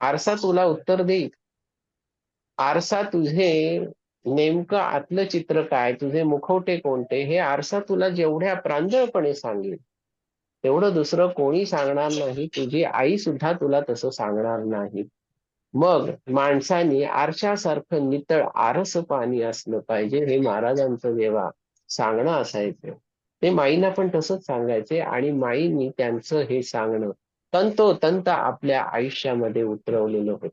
आरसा तुला उत्तर देईल आरसा तुझे नेमकं आतलं चित्र काय? तुझे मुखवटे कोणते? हे आरसा तुला जेवढ्या प्रांजळपणे सांगेल तेवढं दुसरं कोणी सांगणार नाही. तुझी आई सुद्धा तुला तसं सांगणार नाही. मग माणसाने आरशासारखं नितळ आरस पाणी असलं पाहिजे हे महाराजांचं जेव्हा सांगणं असायचं. ते माईंना पण तसंच सांगायचे आणि माईंनी त्यांचं हे सांगणं तंतोतंत आपल्या आयुष्यामध्ये उतरवलेलं होतं.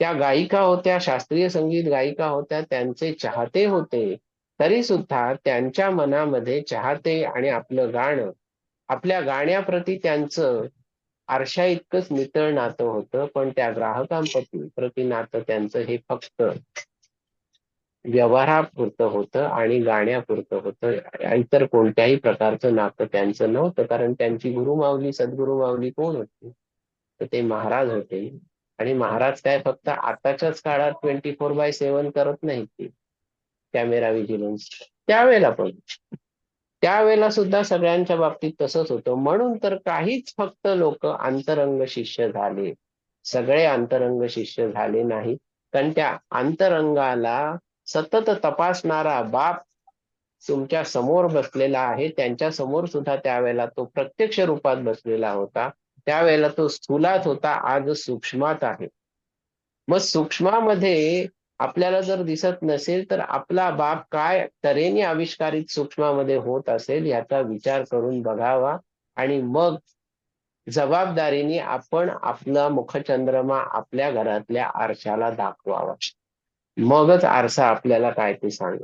त्या गायिका होत्या शास्त्रीय संगीत गायिका होत्या त्यांचे चाहते होते तरी सुद्धा त्यांच्या मनामध्ये चाहते आणि आपलं गाणं आपल्या गाण्याप्रती त्यांचं आरशा इतकंच नितळ नातं होतं पण त्या ग्राहकांप्रती प्रति नातं त्यांचं हे फक्त व्यवहारापुरतं होतं आणि गाण्यापुरतं होतं. इतर कोणत्याही प्रकारचं नातं त्यांचं नव्हतं कारण त्यांची गुरुमावली सद्गुरु माऊली कोण होती? तर ते महाराज होते. आणि महाराज काय फक्त आताच्याच काळात ट्वेंटी फोर बाय सेव्हन करत नाहीत ते. कॅमेरा विजिलन्स त्यावेळेला पण. त्यावेळेला सुद्धा सगळ्यांच्या बाबतीत तसंच होतं. म्हणून तर काहीच फक्त लोक अंतरंग शिष्य झाले. सगळे अंतरंग शिष्य झाले नाही कारण त्या अंतरंगाला सतत तपासणारा बाप तुमच्यासमोर बसलेला आहे. त्यांच्यासमोर सुद्धा त्यावेळेला तो प्रत्यक्ष रूपात बसलेला होता. त्यावेळेला तो स्थूलात होता. आज सूक्ष्मात आहे. मग सूक्ष्मामध्ये आपल्याला जर दिसत नसेल तर आपला बाप काय तऱ्हेने आविष्कारित सूक्ष्मामध्ये होत असेल याचा विचार करून बघावा. आणि मग जबाबदारीने आपण आपला मुखचंद्रमा आपल्या घरातल्या आरशाला दाखवावा. मगच आरसा आपल्याला काय ते सांग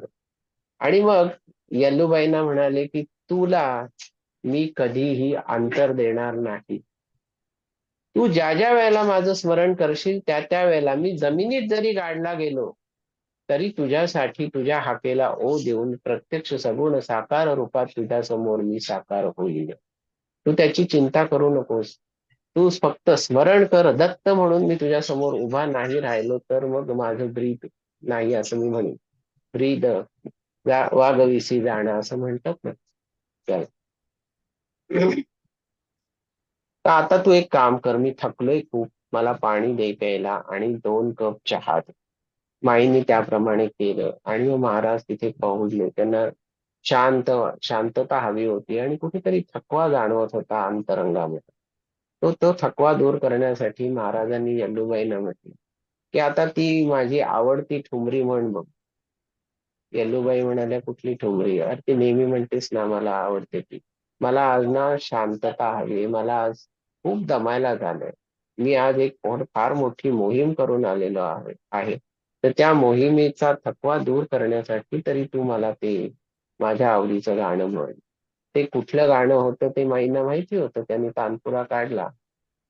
आणि मग यल्लूबाईंना म्हणाले की तुला मी कधीही अंतर देणार नाही. तू ज्या ज्या वेळेला माझं स्मरण करशील त्या त्या वेळेला मी जमिनीत जरी गाडला गेलो तरी तुझ्यासाठी तुझ्या हाकेला ओ देऊन प्रत्यक्ष सगुण साकार रूपात तुझ्या समोर मी साकार होईल. तू त्याची चिंता करू नकोस. तू फक्त स्मरण कर. दत्त म्हणून मी तुझ्या समोर उभा नाही राहिलो तर मग माझं ब्रीद नाही असं मी म्हणेन. प्रीद वागविसी जाणं असं म्हणतात ना. तर आता तू एक काम कर मी थकलोय खूप. मला पाणी दे प्यायला आणि दोन कप चहा दे. माईने त्याप्रमाणे केलं आणि मग महाराज तिथे पोहोचले. त्यांना शांत शांतता हवी होती आणि कुठेतरी थकवा जाणवत होता अंतरंगामध्ये. तो तो थकवा दूर करण्यासाठी महाराजांनी यल्लूबाईंना म्हटलं की आता ती माझी आवडती ठुमरी म्हण बघ. येल्लूबाई म्हणाल्या कुठली ठुमरी? अरे ती नेहमी म्हणतेस ना मला आवडते ती. मला आज ना शांतता हवी मला आज खूप दमायला झालंय. मी आज एक फार मोठी मोहीम करून आलेलो आहे आहे. तर त्या मोहिमेचा थकवा दूर करण्यासाठी तरी तू मला ते माझ्या आवडीचं गाणं म्हण. ते कुठलं गाणं होतं ते माईंना माहिती होतं? त्यांनी तानपुरा काढला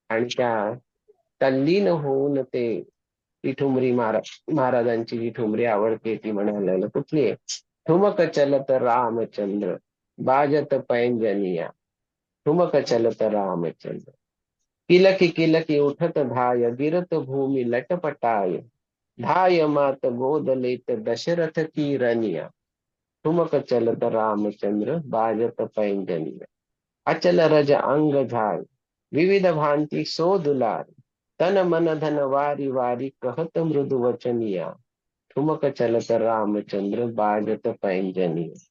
आणि त्या तल्लीन होऊन ते ती ठुमरी महाराज महाराजांची जी ठुमरी आवडते ती म्हणायला कुठली आहे? ठुमक चलत रामचंद्र बाजत पैंजनिया. ठुमक चलत रामचंद्र. किलकी किलकी उठत धाय गिरत भूमी लटपटाय. धाय मात गोदलेत दशरथ की रनिया. ठुमक चलत रामचंद्र बाजत पैंजनिया. अचल रज अंग झाय विविध भांती सोदुलार तन मन धन वारी वारी कहत मृदु वचनिया। ठुमक चलत रामचंद्र बाजत पैंजनिया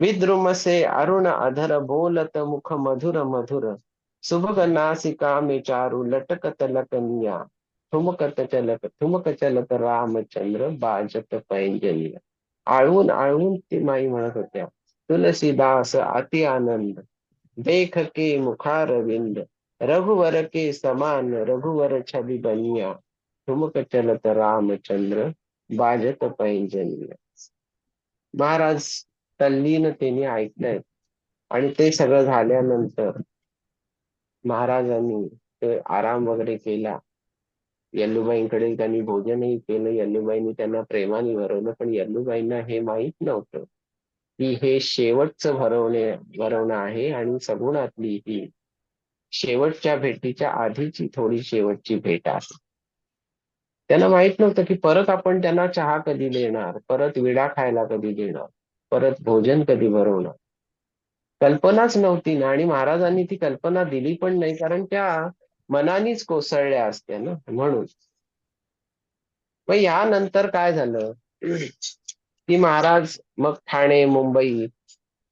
विद्रुम से अरुण अधर बोलत मुख मधुर मधुर। सुभग नासिका में चारु लटक तलकनिया ठुमकत चलत ठुमक चलत रामचंद्र बाजत पैंजनिया। आळवून आळवून ती माई म्हणत होत्या तुलसीदास अति आनंद। देख के मुखारविंद। रघुवर के समान रघुवर छवि बनिया। ठुमक चलत रामचंद्र बाजत पैंजनिया। महाराज तल्लीनतेने ऐकलंय आणि ते सगळं झाल्यानंतर महाराजांनी ते आराम वगैरे केला. यल्लूबाईंकडे त्यांनी भोजनही केलं. यल्लूबाईंनी त्यांना प्रेमाने भरवलं पण यल्लूबाईंना हे माहीत नव्हतं की हे शेवटचं भरवणे भरवणं आहे आणि सगुणातली ही शेवटच्या भेटीच्या आधीची थोडी शेवटची भेट आहे. त्यांना माहीत नव्हतं की परत आपण त्यांना चहा कधी देणार परत विडा खायला कधी देणार परत भोजन कधी भरवणार. कल्पनाच नव्हती ना आणि महाराजांनी ती कल्पना दिली पण नाही कारण त्या मनानीच कोसळल्या असत्या ना म्हणून. मग यानंतर काय झालं? की महाराज मग ठाणे मुंबई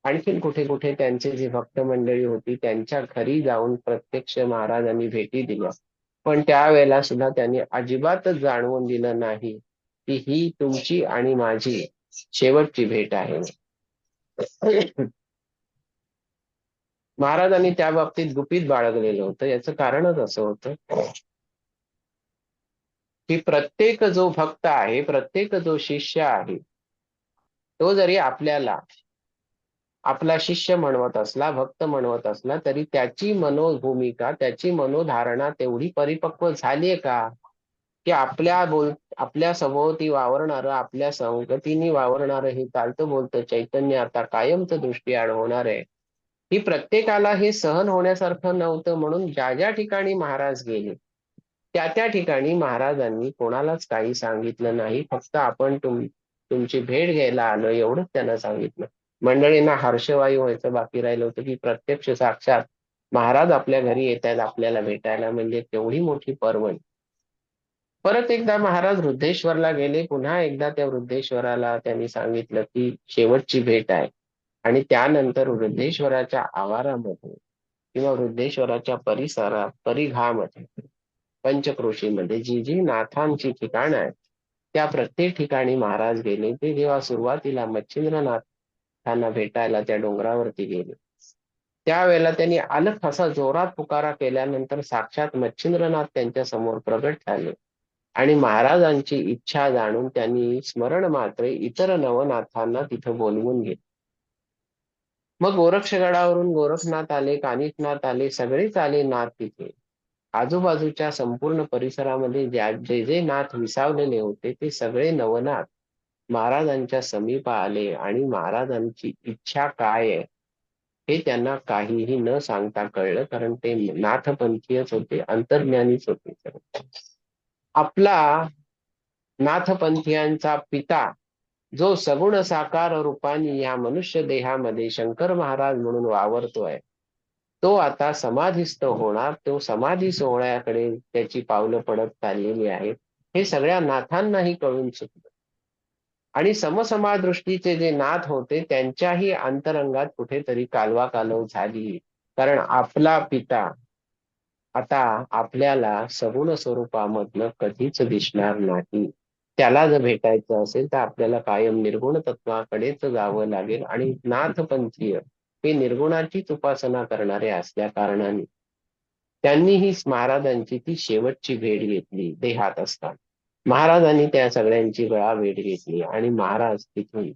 आणखीन कुठे कुठे त्यांचे जी भक्त मंडळी होती त्यांच्या घरी जाऊन प्रत्यक्ष महाराजांनी भेटी दिल्या. पण त्यावेळेला सुद्धा त्यांनी अजिबातच जाणवून दिलं नाही की ही तुमची आणि माझी शेवटची भेट आहे. महाराजांनी त्या बाबतीत गुपित बाळगलेलं होतं. याचं कारणच असं होतं की प्रत्येक जो भक्त आहे प्रत्येक जो शिष्य आहे तो जरी आपल्याला आपला शिष्य म्हणवत असला भक्त म्हणवत असला तरी त्याची मनोभूमिका त्याची मनोधारणा तेवढी परिपक्व झालीये का? की आपल्या बोल आपल्या सभोवती वावरणार आपल्या संगतीने वावरणार हे चालतं बोलतं चैतन्य आता कायमच दृष्टी अडवणार होणार आहे. ही प्रत्येकाला हे सहन होण्यासारखं नव्हतं म्हणून ज्या ज्या ठिकाणी महाराज गेले त्या त्या ठिकाणी महाराजांनी कोणालाच काही सांगितलं नाही. फक्त आपण तुम तुमची भेट घ्यायला आलो एवढंच त्यांना सांगितलं. मंडळींना हर्षवायू व्हायचं बाकी राहिलं होतं की प्रत्यक्ष साक्षात महाराज आपल्या घरी येत आहेत आपल्याला भेटायला. म्हणजे तेवढी मोठी पर्वणी. परत एकदा महाराज वृद्धेश्वरला गेले. पुन्हा एकदा त्या वृद्धेश्वराला त्यांनी सांगितलं की शेवटची भेट आहे. आणि त्यानंतर वृद्धेश्वराच्या आवारामध्ये किंवा वृद्धेश्वराच्या परिसरात परिघामध्ये पंचक्रोशीमध्ये जी जी नाथांची ठिकाणं आहेत त्या प्रत्येक ठिकाणी महाराज गेले. ते जेव्हा सुरुवातीला मच्छिंद्रनाथ त्यांना भेटायला त्या डोंगरावरती गेले. त्यावेळेला त्यांनी अलख असा जोरात पुकारा केल्यानंतर साक्षात मच्छिंद्रनाथ त्यांच्यासमोर प्रगट झाले. आणि महाराजांची इच्छा जाणून त्यांनी स्मरण मात्र इतर नवनाथांना तिथं बोलवून घेतले. मग गोरक्षगडावरून गोरखनाथ आले कानिकनाथ आले सगळेच आले नाथ तिथे. आजूबाजूच्या संपूर्ण परिसरामध्ये ज्या जे जे नाथ विसावलेले होते ते सगळे नवनाथ. महाराजांच्या समीप आले आणि महाराजांची इच्छा काय आहे हे त्यांना काहीही न सांगता कळलं कारण ते नाथपंथीयच होते अंतर्ज्ञानीच होते. आपला नाथपंथीयांचा पिता जो सगुण साकार रूपाने या मनुष्य देहामध्ये शंकर महाराज म्हणून वावरतोय तो आता समाधीस्थ होणार तो समाधी सोहळ्याकडे त्याची पावलं पडत चाललेली आहेत. हे सगळ्या नाथांनाही कळून चुकलं. आणि समसमादृष्टीचे जे नाथ होते त्यांच्याही अंतरंगात कुठेतरी कालवा कालव झाली. कारण आपला पिता आता आपल्याला सगुण स्वरूपामधनं कधीच दिसणार नाही. त्याला जर भेटायचं असेल तर आपल्याला कायम निर्गुण तत्वाकडेच जावं लागेल. आणि नाथपंथीय हे निर्गुणाचीच उपासना करणारे असल्या कारणाने त्यांनीही महाराजांची ती शेवटची भेट घेतली देहात असताना. महाराजांनी त्या सगळ्यांची गळा भेट घेतली आणि महाराज तिथून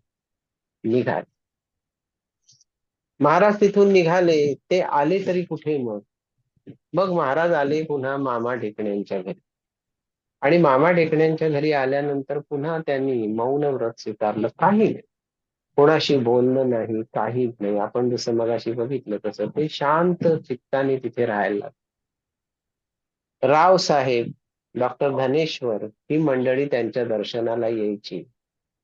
निघाले. महाराज तिथून निघाले ते आले तरी कुठे मग? मग महाराज आले पुन्हा मामा ढेकण्यांच्या घरी. आणि मामा ढेकण्यांच्या घरी आल्यानंतर पुन्हा त्यांनी मौन व्रत स्वीकारलं. काही नाही. कोणाशी बोलणं नाही काहीच नाही. आपण जसं मगाशी बघितलं तसं ते शांत चित्ताने तिथे राहायला राव साहेब डॉक्टर ज्ञानेश्वर ही मंडळी त्यांच्या दर्शनाला यायची.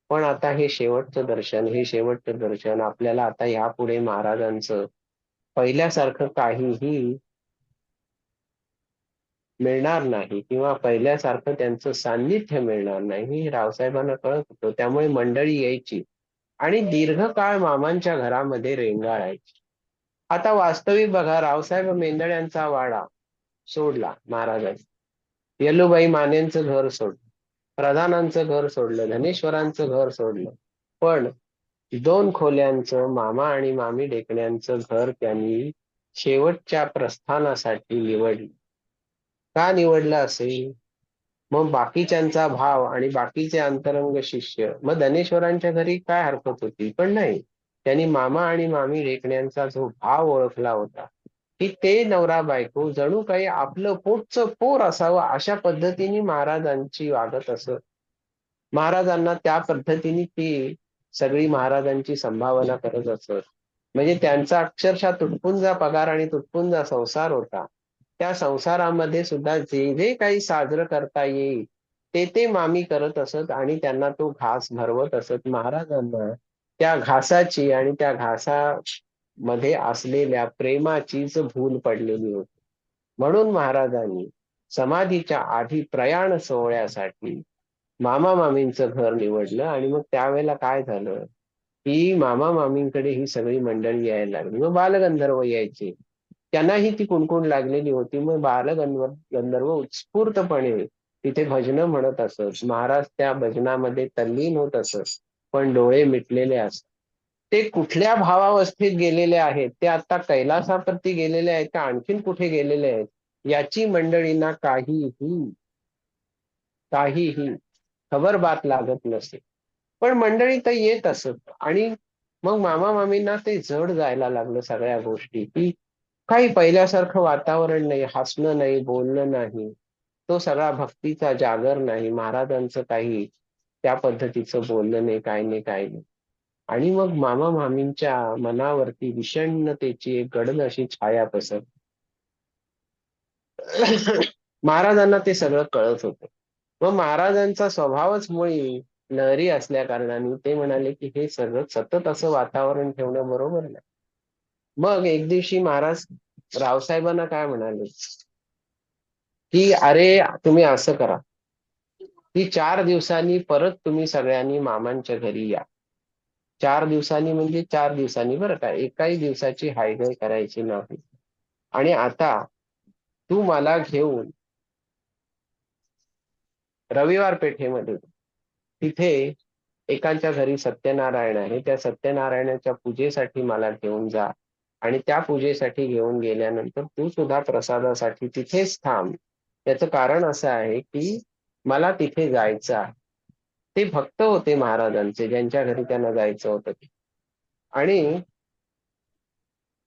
पण आता हे शेवटचं दर्शन हे शेवटचं दर्शन आपल्याला आता यापुढे महाराजांचं पहिल्यासारखं काहीही मिळणार नाही किंवा पहिल्यासारखं त्यांचं सान्निध्य मिळणार नाही हे रावसाहेबांना कळत होतं. त्यामुळे मंडळी यायची आणि दीर्घकाळ मामांच्या घरामध्ये रेंगाळायची. आता वास्तविक बघा रावसाहेब मेंदळ्यांचा वाडा सोडला महाराजांनी. येलूबाई मानेंचं घर सोडलं. प्रधानांचं घर सोडलं. धनेश्वरांचं घर सोडलं. पण दोन खोल्यांचं मामा आणि मामी डेकण्यांचं घर त्यांनी शेवटच्या प्रस्थानासाठी निवडलं. का निवडलं असेल? मग बाकीच्यांचा भाव आणि बाकीचे अंतरंग शिष्य. मग धनेश्वरांच्या घरी काय हरकत होती? पण नाही. त्यांनी मामा आणि मामी ढेकण्यांचा जो भाव ओळखला होता. की ते नवरा बायको जणू काही आपलं पोटचं पोर असावं अशा पद्धतीने महाराजांची वागत असत. महाराजांना त्या पद्धतीने ती सगळी महाराजांची संभावना करत असत. म्हणजे त्यांचा अक्षरशः तुटपुंजा पगार आणि तुटपुंजा संसार होता. त्या संसारामध्ये सुद्धा जे जे काही साजरं करता येईल ते ते मामी करत असत आणि त्यांना तो घास भरवत असत. महाराजांना त्या घासाची आणि त्या घासा मध्ये असलेल्या प्रेमाचीच भूल पडलेली होती. म्हणून महाराजांनी समाधीच्या आधी प्रयाण सोहळ्यासाठी मामा मामींचं घर निवडलं आणि मग त्यावेळेला काय झालं? की मामा मामींकडे ही सगळी मंडळी यायला लागली. मग बालगंधर्व यायचे. त्यांनाही ती कुणकुण लागलेली होती. मग बालगंधर्व गंधर्व उत्स्फूर्तपणे तिथे भजनं म्हणत असत. महाराज त्या भजनामध्ये तल्लीन होत असत. पण डोळे मिटलेले असत. ते कुठल्या भावावस्थेत गेलेले आहेत? ते आता कैलासाप्रती गेलेले आहेत का? आणखीन कुठे गेलेले आहेत? याची मंडळींना काहीही काहीही खबर बात लागत नसे. पण मंडळी तर येत असत. आणि मग मामा मामींना ते जड जायला लागलं सगळ्या गोष्टी की काही पहिल्यासारखं वातावरण नाही हसणं नाही बोलणं नाही. तो सगळा भक्तीचा जागर नाही. महाराजांचं काही त्या पद्धतीचं बोलणं नाही काय नाही काय नाही. आणि मग मामा मामींच्या मनावरती विषण्णतेची एक गडद अशी छाया पसर महाराजांना ते सगळं कळत होतं. व महाराजांचा स्वभावच मुळी लहरी असल्या कारणाने ते म्हणाले की हे सगळं सतत असं वातावरण ठेवणं बरोबर नाही. मग एक दिवशी महाराज रावसाहेबांना काय म्हणाले? की अरे तुम्ही असं करा. की चार दिवसांनी परत तुम्ही सगळ्यांनी मामांच्या घरी या. चार दिवसांनी म्हणजे चार दिवसांनी बरं का. एकाही दिवसाची हायगय करायची नाही. आणि आता तू मला घेऊन रविवार पेठेमध्ये तिथे एकांच्या घरी सत्यनारायण आहे. त्या सत्यनारायणाच्या पूजेसाठी मला घेऊन जा. आणि त्या पूजेसाठी घेऊन गेल्यानंतर तू सुद्धा प्रसादासाठी तिथेच थांब. त्याचं कारण असं आहे की मला तिथे जायचं आहे. ते भक्त होते महाराजांचे ज्यांच्या घरी त्यांना जायचं होतं ते. आणि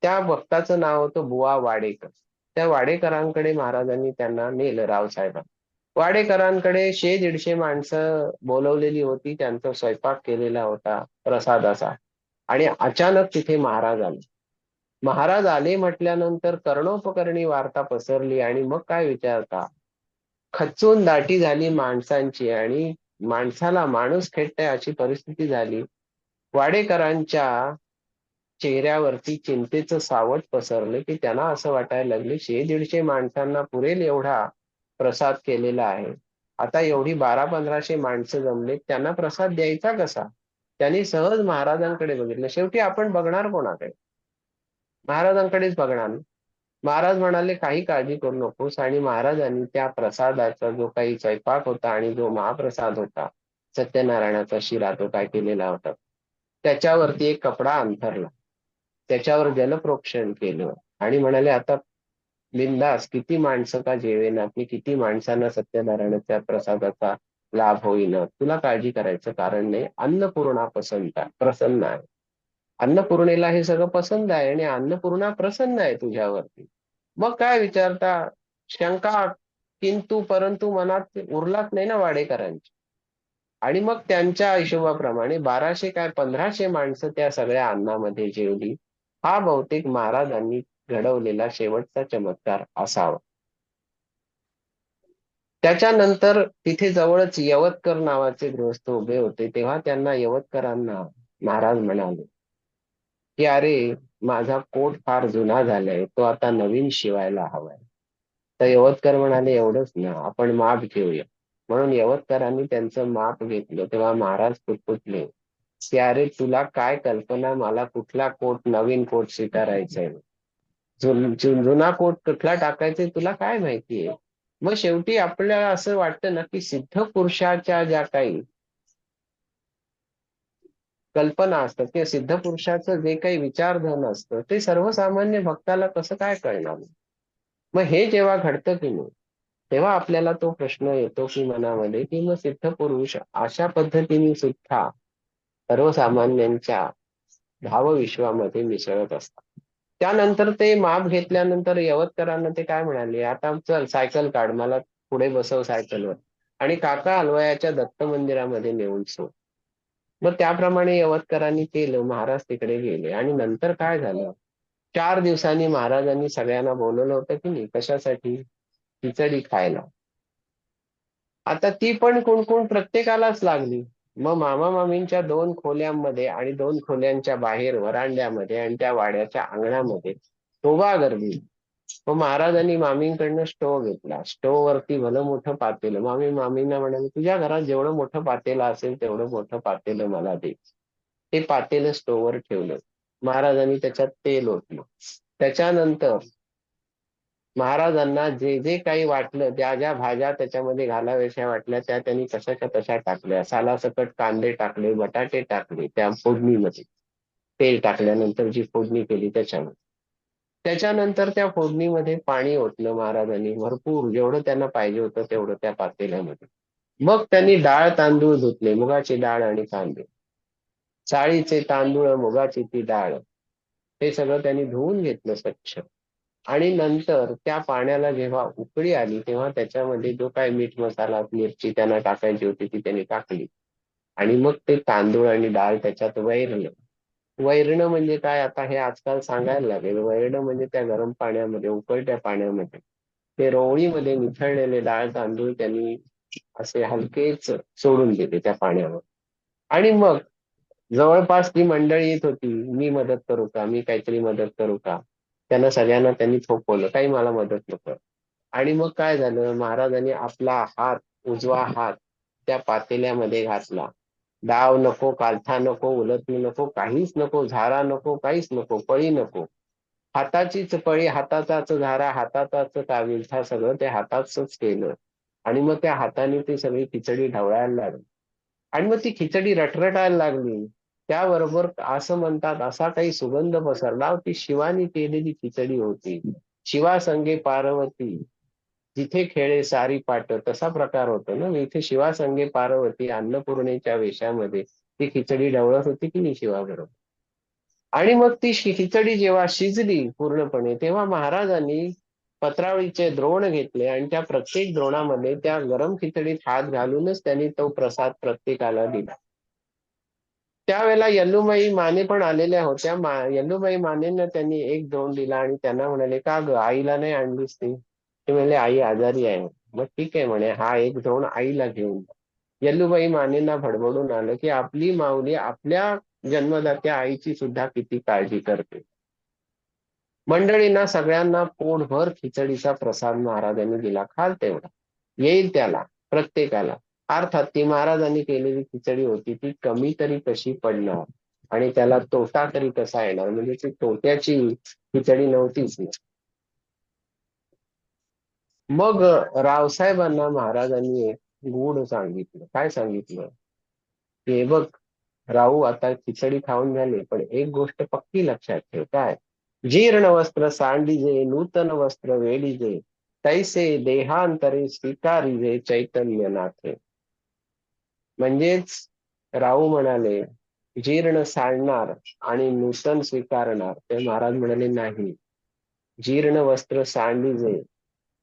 त्या भक्ताचं नाव होतं बुवा वाडेकर. त्या वाडेकरांकडे महाराजांनी त्यांना नेलं रावसाहेबांना. वाडेकरांकडे शे दीडशे माणसं बोलवलेली होती त्यांचा स्वयंपाक केलेला होता प्रसादाचा. आणि अचानक तिथे महाराज आले. महाराज आले म्हटल्यानंतर कर्णोपकरणी वार्ता पसरली आणि मग काय विचारता? खचून दाटी झाली माणसांची आणि माणसाला माणूस खेळताय अशी परिस्थिती झाली. वाडेकरांच्या चेहऱ्यावरती चिंतेचं सावट पसरलं की त्यांना असं वाटायला लागले शे दीडशे माणसांना पुरेल एवढा प्रसाद केलेला आहे. आता एवढी बारा पंधराशे माणसं जमले त्यांना प्रसाद द्यायचा कसा? त्यांनी सहज महाराजांकडे बघितलं. शेवटी आपण बघणार कोणाकडे? महाराजांकडेच बघणार महाराज म्हणाले काही काळजी करू नकोस आणि महाराजांनी त्या प्रसादाचा जो काही स्वयंपाक होता आणि जो महाप्रसाद होता सत्यनारायणाचा शिरा तो काय केलेला होता त्याच्यावरती एक कपडा अंथरला. त्याच्यावर जलप्रोक्षण केलं आणि म्हणाले आता बिंदास किती माणसं का जेवेना की किती माणसांना सत्यनारायणाच्या प्रसादाचा लाभ होईना. तुला काळजी करायचं कारण नाही. अन्नपूर्णा पसंत प्रसन्न आहे. अन्नपूर्णेला हे सगळं पसंत आहे आणि अन्नपूर्णा प्रसन्न आहे तुझ्यावरती. मग काय विचारता? शंका किंतु परंतु मनात उरलाच नाही ना वाडेकरांची. आणि मग त्यांच्या हिशोबाप्रमाणे बाराशे काय पंधराशे माणसं त्या सगळ्या अन्नामध्ये जेवली. हा बहुतेक महाराजांनी घडवलेला शेवटचा चमत्कार असावा. त्याच्यानंतर तिथे जवळच यवतकर नावाचे गृहस्थ उभे होते. तेव्हा त्यांना यवतकरांना महाराज म्हणाले की अरे माझा कोट फार जुना झालाय तो आता नवीन शिवायला हवाय. तर यवतकर म्हणाले एवढंच ना आपण माप घेऊया. म्हणून यवतकरांनी त्यांचं माप घेतलं. तेव्हा महाराज पुटपुटले की अरे तुला काय कल्पना मला कुठला कोट नवीन कोट स्वीकारायचाय? जुना कोट कुठला टाकायचा तुला काय माहितीये? मग शेवटी आपल्याला असं वाटतं ना की सिद्ध पुरुषाच्या ज्या काही कल्पना असतात किंवा सिद्ध पुरुषाचं जे काही विचारधन असतं ते सर्वसामान्य भक्ताला कसं काय कळणार? मग हे जेव्हा घडतं की नाही तेव्हा आपल्याला तो प्रश्न येतो की मनामध्ये की मग सिद्ध पुरुष अशा पद्धतीने सुद्धा सर्वसामान्यांच्या भावविश्वामध्ये मिसळत असतात. त्यानंतर ते माप घेतल्यानंतर यवतकरांना ते काय म्हणाले आता चल सायकल काढ मला पुढे बसव सायकलवर. आणि काका अलवयाच्या दत्त मंदिरामध्ये नेऊन सो मग त्याप्रमाणे यवतकरांनी केलं महाराज तिकडे गेले. आणि नंतर काय झालं? चार दिवसांनी महाराजांनी सगळ्यांना बोलवलं होतं की नाही कशासाठी? खिचडी खायला. आता ती पण कोण कोण प्रत्येकालाच लागली. मग मामा मामींच्या दोन खोल्यांमध्ये आणि दोन खोल्यांच्या बाहेर वरांड्यामध्ये आणि त्या वाड्याच्या अंगणामध्ये शोभा गर्दी. मग महाराजांनी मामींकडनं स्टोव घेतला. स्टोव वरती भलं मोठं पातेलं. मामी मामींना म्हणाले तुझ्या घरात जेवढं मोठं पातेलं असेल तेवढं मोठं पातेलं मला दे. ते पातेलं स्टोवर ठेवलं. महाराजांनी त्याच्यात तेल ओतलं. त्याच्यानंतर महाराजांना जे जे काही वाटलं त्या ज्या भाज्या त्याच्यामध्ये घालाव्याशा वाटल्या त्या त्यांनी कशाच्या तशा टाकल्या. सालासकट कांदे टाकले बटाटे टाकले त्या फोडणीमध्ये. तेल टाकल्यानंतर जी फोडणी केली त्याच्यामध्ये. त्याच्यानंतर त्या फोडणीमध्ये पाणी ओतलं महाराजांनी. भरपूर जेवढं त्यांना पाहिजे होतं तेवढं त्या पातेल्यामध्ये. मग त्यांनी डाळ तांदूळ धुतले मुगाची डाळ आणि तांदूळ. चाळीचे तांदूळ मुगाची ती डाळ हे सगळं त्यांनी धुवून घेतलं स्वच्छ. आणि नंतर त्या पाण्याला जेव्हा उकळी आली तेव्हा त्याच्यामध्ये जो काय मीठ मसाला मिरची त्यांना टाकायची होती ती त्यांनी टाकली. आणि मग ते तांदूळ आणि डाळ त्याच्यात वैरलं. वैरणं म्हणजे काय? आता हे आजकाल सांगायला लागेल. वैरणं म्हणजे त्या गरम पाण्यामध्ये उकळत्या पाण्यामध्ये ते रोवळीमध्ये मिसळलेले डाळ तांदूळ त्यांनी असे हलकेच सोडून दिले त्या पाण्यावर. आणि मग जवळपास ती मंडळी येत होती मी मदत करू का? मी काहीतरी मदत करू का? त्यांना सगळ्यांना त्यांनी थोपवलं. काही मला मदत नको. आणि मग काय झालं? महाराजांनी आपला हात उजवा हात त्या पातेल्यामध्ये घातला. डाव नको कालथा नको उलटणी नको काहीच नको झारा नको काहीच नको पळी नको. हाताचीच पळी हाताचाच झारा हाताचाच काविलथा सगळं ते हाताचच केलं. आणि मग त्या हाताने ती सगळी खिचडी ढवळायला लागली. आणि मग ती खिचडी रटरटायला लागली. त्याबरोबर असं म्हणतात असा काही सुगंध पसरला ती शिवानी केलेली खिचडी होती. शिवासंगे पार्वती. जिथे खेळे सारी पाट तसा प्रकार होतो ना. इथे शिवासंगे पार्वती अन्नपूर्णेच्या वेशामध्ये ती खिचडी ढवळत होती की नाही शिवाबरोबर? आणि मग ती खिचडी जेव्हा शिजली पूर्णपणे तेव्हा महाराजांनी पत्रावळीचे द्रोण घेतले आणि त्या प्रत्येक द्रोणामध्ये त्या गरम खिचडीत हात घालूनच त्यांनी तो प्रसाद प्रत्येकाला दिला. त्यावेळेला यल्लुमाई माने पण आलेल्या होत्या. मा यल्लूबाई मानेंना त्यांनी एक द्रोण दिला आणि त्यांना म्हणाले का ग आईला नाही आणलीस ती? ते म्हणले आई आजारी आहे. मग ठीक आहे म्हणे हा एक द्रोण आईला घेऊन यल्लूबाई मानेंना भडभडून आलं की आपली माऊली आपल्या जन्मदात्या आईची सुद्धा किती काळजी करते. मंडळींना सगळ्यांना पोटभर खिचडीचा प्रसाद महाराजांनी दिला खाल तेवढा. येईल त्याला प्रत्येकाला. अर्थात ती महाराजांनी केलेली खिचडी होती ती कमी तरी कशी पडणार? आणि त्याला तोटा तरी कसा येणार? म्हणजे ती तोट्याची खिचडी नव्हतीच मग रावसाहेबांना महाराजांनी एक गुढ सांगितलं. काय सांगितलं? की बघ राहू आता खिचडी खाऊन झाले पण एक गोष्ट पक्की लक्षात ठेव. काय? जीर्ण वस्त्र सांडिजे नूतन वस्त्र वेडीजे तैसे देहांतरे स्वीकारिजे चैतन्य नाथे. म्हणजेच राहू म्हणाले जीर्ण सांडणार आणि नूतन स्वीकारणार. ते महाराज म्हणाले नाही. जीर्ण वस्त्र सांडीजे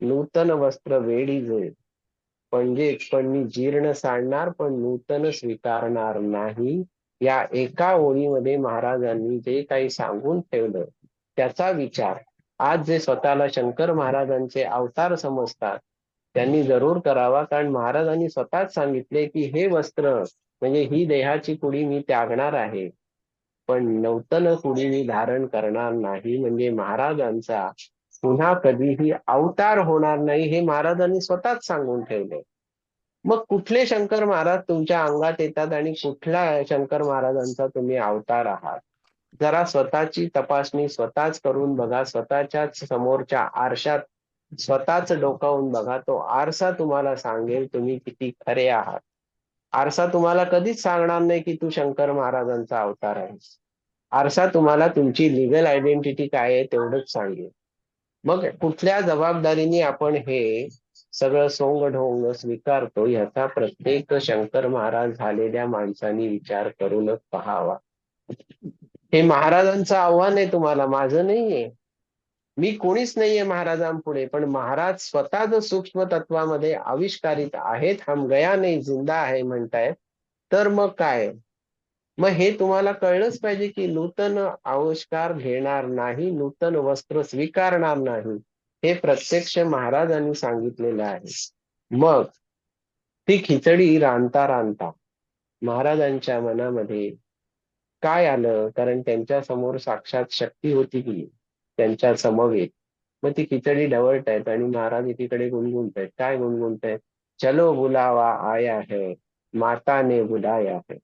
नूतन वस्त्र वेडीजे म्हणजे पण मी जीर्ण सांडणार पण नूतन स्वीकारणार नाही. या एका ओळीमध्ये महाराजांनी जे काही सांगून ठेवलं त्याचा विचार. आज जे स्वतःला शंकर महाराजांचे अवतार समजतात त्यांनी जरूर करावा कारण महाराजांनी स्वतःच सांगितले की हे वस्त्र म्हणजे ही देहाची कुडी मी त्यागणार आहे. पण नौतन कुडी मी धारण करणार नाही म्हणजे महाराजांचा पुन्हा कधीही अवतार होणार नाही हे महाराजांनी स्वतःच सांगून ठेवले. मग कुठले शंकर महाराज तुमच्या अंगात येतात आणि कुठल्या शंकर महाराजांचा तुम्ही अवतार आहात? जरा स्वतःची तपासणी स्वतःच करून बघा स्वतःच्याच समोरच्या आरशात स्वतःच डोकावून बघा तो आरसा तुम्हाला सांगेल तुम्ही किती खरे आहात. आरसा तुम्हाला कधीच सांगणार नाही की तू शंकर महाराजांचा अवतार आहेस. आरसा तुम्हाला तुमची लिगल आयडेंटिटी काय आहे तेवढंच सांगेल. मग कुठल्या जबाबदारीने आपण हे सगळं सोंग ढोंग स्वीकारतो ह्याचा प्रत्येक शंकर महाराज झालेल्या माणसांनी विचार करूनच पहावा. हे महाराजांचं आव्हान आहे तुम्हाला माझं नाहीये. मी कोणीच नाहीये महाराजांपुढे पण महाराज स्वतः जर सूक्ष्म तत्वामध्ये आविष्कारित आहेत हम गया नाही जिंदा आहे म्हणतायत तर मग काय? मग हे तुम्हाला कळलंच पाहिजे की नूतन आविष्कार घेणार नाही नूतन वस्त्र स्वीकारणार नाही हे प्रत्यक्ष महाराजांनी सांगितलेलं आहे. मग ती खिचडी रांधता रांधता महाराजांच्या मनामध्ये काय आलं? कारण त्यांच्यासमोर साक्षात शक्ती होती की त्यांच्या समवेत. मग ती खिचडी ढवळतायत आणि महाराज एकीकडे गुणगुणतायत काय गुणगुणतायत चलो बुलावा आया है माता ने बुलाया है.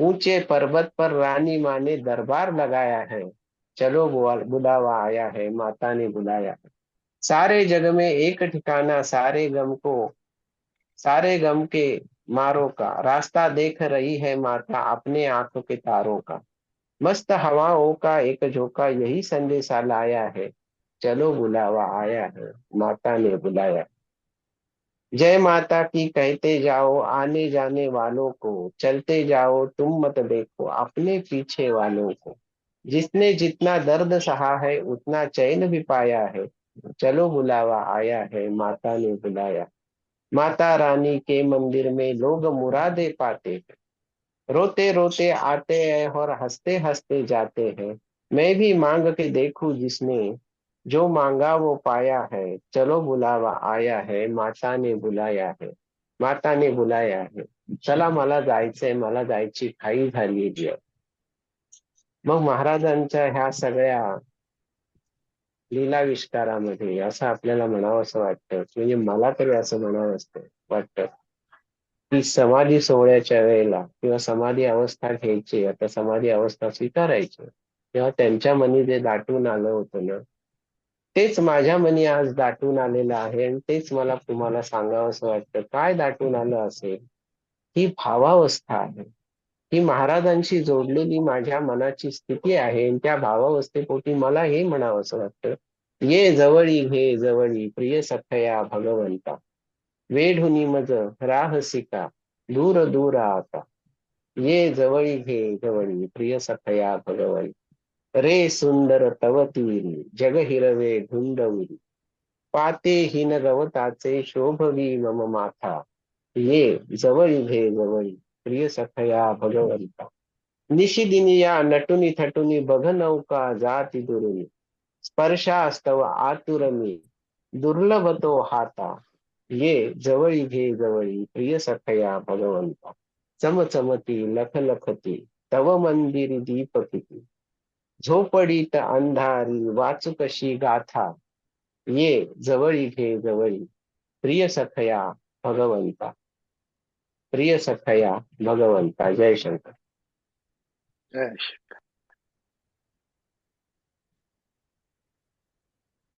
ऊँचे पर्वत पर रानी माँ ने दरबार लगाया है। चलो बुलावा आया है, माता ने बुलाया है। सारे जग में एक ठिकाना, सारे गम को, सारे गम के मारों का, रास्ता देख रही है माता अपने आँखों के तारों का। मस्त हवाओं का एक झोंका यही संदेशा लाया है। चलो बुलावा आया है, माता ने बुलाया जय माता की कहते जाओ, आने जाने वालों को, चलते जाओ, तुम मत देखो, अपने पीछे वालों को। जिसने जितना दर्द सहा है, उतना चैन भी पाया है। चलो बुलावा आया है, माता ने बुलाया। माता रानी के मंदिर में लोग मुरादे पाते हैं। रोते रोते आते हैं और हँसते हँसते जाते हैं। मैं भी मांग के देखूँ जिसने जो मांगा वो पाया है चलो बुलावा आया है माता ने बुलाया है माता ने बुलाया है। चला मला जायचंय मला जायची घाई झाली मग महाराजांच्या ह्या सगळ्या लीलाविष्कारामध्ये असं आपल्याला म्हणावं असं वाटतं म्हणजे मला तरी असं म्हणावं असतं वाटतं की समाधी सोहळ्याच्या वेळेला किंवा समाधी अवस्था घ्यायची आता समाधी अवस्था स्वीकारायची तेव्हा त्यांच्या मनी जे दाटून आलं होतं ना तेच माझ्या मनी आज दाटून आलेलं आहे आणि तेच मला तुम्हाला सांगावं असं वाटतं. काय दाटून आलं असेल? ही भावावस्था आहे. ही महाराजांशी जोडलेली माझ्या मनाची स्थिती आहे आणि त्या भावावस्थेपोटी मला हे म्हणावं असं वाटतं. ये जवळी घे जवळी प्रिय सखया भगवंता. वेढुनी मज राहसिका दूर दूर आता. ये जवळी घे जवळी प्रिय सखया भगवंत. रे सुंदर तव तीरी जग हिरवे धुंदविरी पाते हिन गवताचे शोभवी मम माथा ये जवळी घे जवळी प्रिय सखया भगवंता निशिदिनी या नटुनी थटुनी बघ नौका जाती दुरुनी स्पर्शास्तव आतुरमी दुर्लभ तो हाता ये जवळी घे जवळी प्रिय सखया भगवंता चमचमती लख लखती तव मंदिर दीप किती झोपडीत अंधारी वाचू कशी गाथा? ये जवळी घे जवळी प्रिय सखया भगवंता. प्रिय सखया भगवंता जय शंकर. जय